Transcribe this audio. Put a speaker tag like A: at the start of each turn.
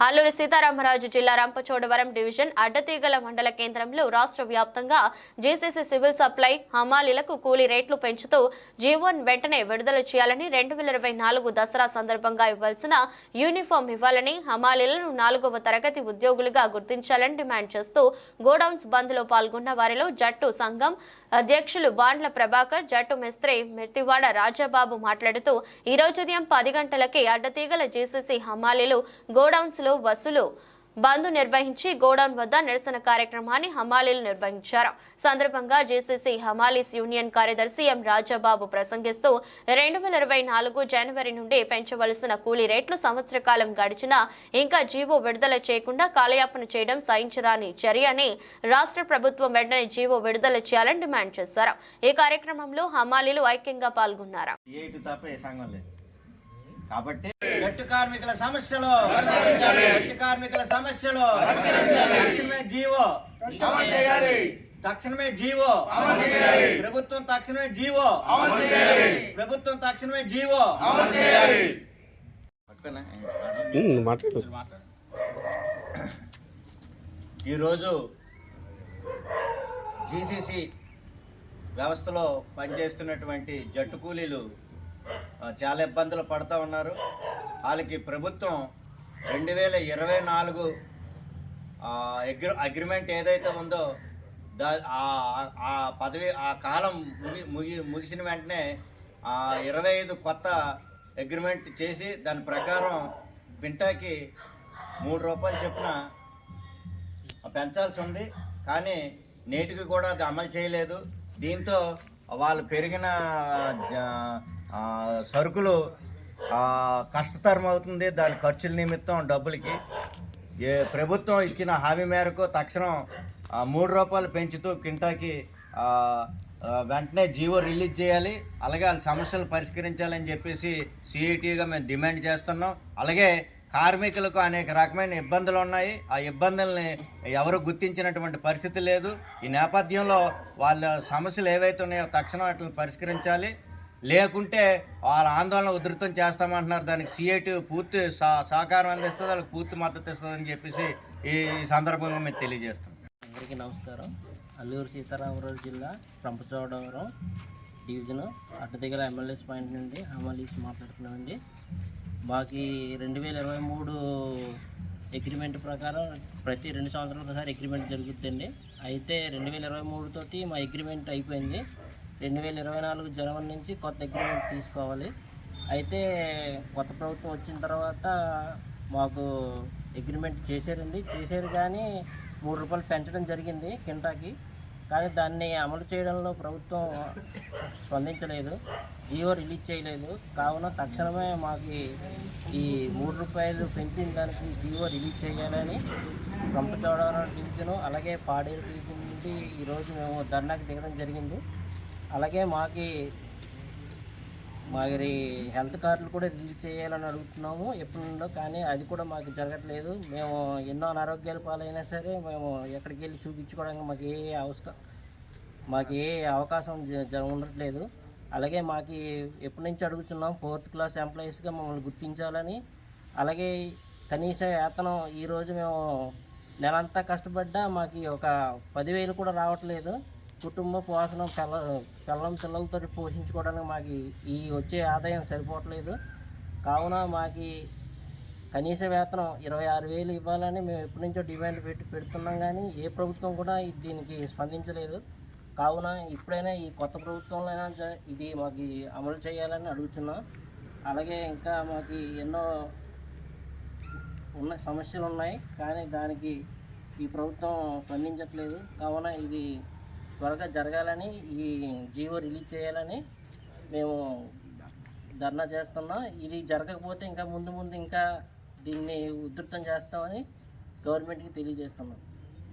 A: అల్లూరి సీతారామరాజు జిల్లా రంపచోడవరం డివిజన్ అడ్డతీగల మండల కేంద్రంలో రాష్ట్ర వ్యాప్తంగా జేసీసీ సివిల్ సప్లై హమాలీలకు కూలీ రేట్లు పెంచుతూ జీవోన్ వెంటనే విడుదల చేయాలని రెండు వేల ఇరవై నాలుగు దసరా సందర్భంగా ఇవ్వాల్సిన యూనిఫామ్ ఇవ్వాలని హమాలీలను నాలుగవ తరగతి ఉద్యోగులుగా గుర్తించాలని డిమాండ్ చేస్తూ గోడౌన్స్ బంద్లో పాల్గొన్న వారిలో జట్టు సంఘం అధ్యక్షులు బాండ్ల ప్రభాకర్ జట్టు మిస్త్రి మిర్తివాడ రాజాబాబు మాట్లాడుతూ ఈ రోజు ఉదయం పది గంటలకే అడ్డతీగల జీసీసీ హమాలీలు గోడౌన్స్ లో వసూలు బంద్ నిర్వహించి గోడౌన్ వద్ద నిరసన కార్యక్రమాన్ని హమాలీలు నిర్వహించారు. సందర్భంగా జేసీసీ హమాలీస్ యూనియన్ కార్యదర్శి ఎం రాజాబాబు ప్రసంగిస్తూ రెండు వేల ఇరవై నాలుగు జనవరి నుండి పెంచవలసిన కూలీ రేట్లు సంవత్సర కాలం గడిచినా ఇంకా జీవో విడుదల చేయకుండా కాలయాపన చేయడం సహించరాని చర్య అని రాష్ట్ర ప్రభుత్వం వెంటనే జీవో విడుదల చేయాలని డిమాండ్ చేశారు. ఈ కార్యక్రమంలో హమాలీలు ఐక్యంగా పాల్గొన్నారు.
B: కాబట్టి జట్టు కార్మికుల సమస్యలు జట్టు కార్మికుల సమస్యలు తక్షణమే జీవో. తక్షణమే జీవో. ప్రభుత్వం తక్షణమే జీవో. ప్రభుత్వం తక్షణమే జీవో. ఈరోజు జీసీసీ వ్యవస్థలో పనిచేస్తున్నటువంటి జట్టు కూలీలు చాలా ఇబ్బందులు పడుతూ ఉన్నారు. వాళ్ళకి ప్రభుత్వం రెండు వేల ఇరవై నాలుగు అగ్రి అగ్రిమెంట్ ఏదైతే ఉందో దా ఆ- పదవి ఆ కాలం ముగి ముగి ముగిసిన వెంటనే ఆ ఇరవై ఐదు కొత్త అగ్రిమెంట్ చేసి దాని ప్రకారం క్వింటాకి మూడు రూపాయలు చొప్పున పెంచాల్సి ఉంది. కానీ నేటికి కూడా అది అమలు చేయలేదు. దీంతో వాళ్ళు పెరిగిన సరుకులు కష్టతరం అవుతుంది. దాని ఖర్చుల నిమిత్తం డబ్బులకి. ఏ ప్రభుత్వం ఇచ్చిన హామీ మేరకు తక్షణం మూడు రూపాయలు పెంచుతూ కింటాకి వెంటనే జీవో రిలీజ్ చేయాలి. అలాగే వాళ్ళ సమస్యలు పరిష్కరించాలని చెప్పేసి సిఐటిగా మేము డిమాండ్ చేస్తున్నాం. అలాగే కార్మికులకు అనేక రకమైన ఇబ్బందులు ఉన్నాయి. ఆ ఇబ్బందుల్ని ఎవరు గుర్తించినటువంటి పరిస్థితి లేదు. ఈ నేపథ్యంలో వాళ్ళ సమస్యలు ఏవైతే ఉన్నాయో తక్షణం వాటిని పరిష్కరించాలి. లేకుంటే వాళ్ళ ఆందోళన ఉధృతం చేస్తామంటున్నారు. దానికి సిఐటి పూర్తి సహ- సహకారం అందిస్తుంది. వాళ్ళకి పూర్తి మద్దతు ఇస్తుందని చెప్పేసి ఈ సందర్భంగా మేము తెలియజేస్తాం
C: అందరికీ నమస్కారం. అల్లూరు సీతారామరాజు జిల్లా Rampachodavaram division. Addateegala MLA's point నుండి అమలీస్ మాట్లాడుతున్నామండి. బాకీ రెండు వేల ఇరవై మూడు అగ్రిమెంట్ ప్రకారం ప్రతి రెండు సంవత్సరాల ఒకసారి అగ్రిమెంట్ జరుగుతుందండి. అయితే రెండు వేల ఇరవై మూడు తోటి మా అగ్రిమెంట్ అయిపోయింది. రెండు వేల ఇరవై నాలుగు జనవరి నుంచి కొత్త అగ్రిమెంట్ తీసుకోవాలి. అయితే కొత్త ప్రభుత్వం వచ్చిన తర్వాత మాకు అగ్రిమెంట్ చేశారండి. చేశారు కానీ మూడు రూపాయలు పెంచడం జరిగింది కింటాకి. కానీ దాన్ని అమలు చేయడంలో ప్రభుత్వం స్పందించలేదు. జియో రిలీజ్ చేయలేదు. కావున తక్షణమే మాకు ఈ మూడు రూపాయలు పెంచిన దానికి జియో రిలీజ్ చేయాలని కంపచోడవరం డివిజను అలాగే పాడేరు డివిజన్ నుండి ఈరోజు మేము ధర్నాకి దిగడం జరిగింది. అలాగే మాకి మాది హెల్త్ కార్డులు కూడా రిలీజ్ చేయాలని అడుగుతున్నాము ఎప్పటి నుండో కానీ అది కూడా మాకు జరగట్లేదు. మేము ఎన్నో అనారోగ్యాల పాలైనా సరే మేము ఎక్కడికి వెళ్ళి చూపించుకోవడానికి మాకు ఏ అవసరం మాకు ఏ అవకాశం జ- ఉండట్లేదు. అలాగే మాకు ఎప్పటి నుంచి అడుగుతున్నాం ఫోర్త్ క్లాస్ ఎంప్లాయీస్గా మమ్మల్ని గుర్తించాలని. అలాగే కనీస వేతనం ఈరోజు మేము నెలంతా కష్టపడ్డా మాకు ఒక పదివేలు కూడా రావట్లేదు. కుటుంబ పోషణ పిల్ల పిల్లం పిల్లలతో పోషించుకోవడానికి మాకు ఈ వచ్చే ఆదాయం సరిపోవట్లేదు. కావున మాకు కనీస వేతనం ఇరవై ఆరు వేలు ఇవ్వాలని మేము ఎప్పటి నుంచో డిమాండ్ పెట్టి పెడుతున్నాం కానీ ఏ ప్రభుత్వం కూడా దీనికి స్పందించలేదు. కావున ఇప్పుడైనా ఈ కొత్త ప్రభుత్వంలో జ- ఇది మాకు అమలు చేయాలని అడుగుతున్నాం అలాగే ఇంకా మాకు ఎన్నో ఉన్న సమస్యలు ఉన్నాయి కానీ దానికి ఈ ప్రభుత్వం స్పందించట్లేదు. కావున ఇది త్వరగా జరగాలని ఈ జీవో రిలీజ్ చేయాలని మేము ధర్నా చేస్తున్నాం. ఇది జరగకపోతే ఇంకా ముందు ముందు ఇంకా దీన్ని ఉధృతం చేస్తామని గవర్నమెంట్కి తెలియజేస్తున్నాం.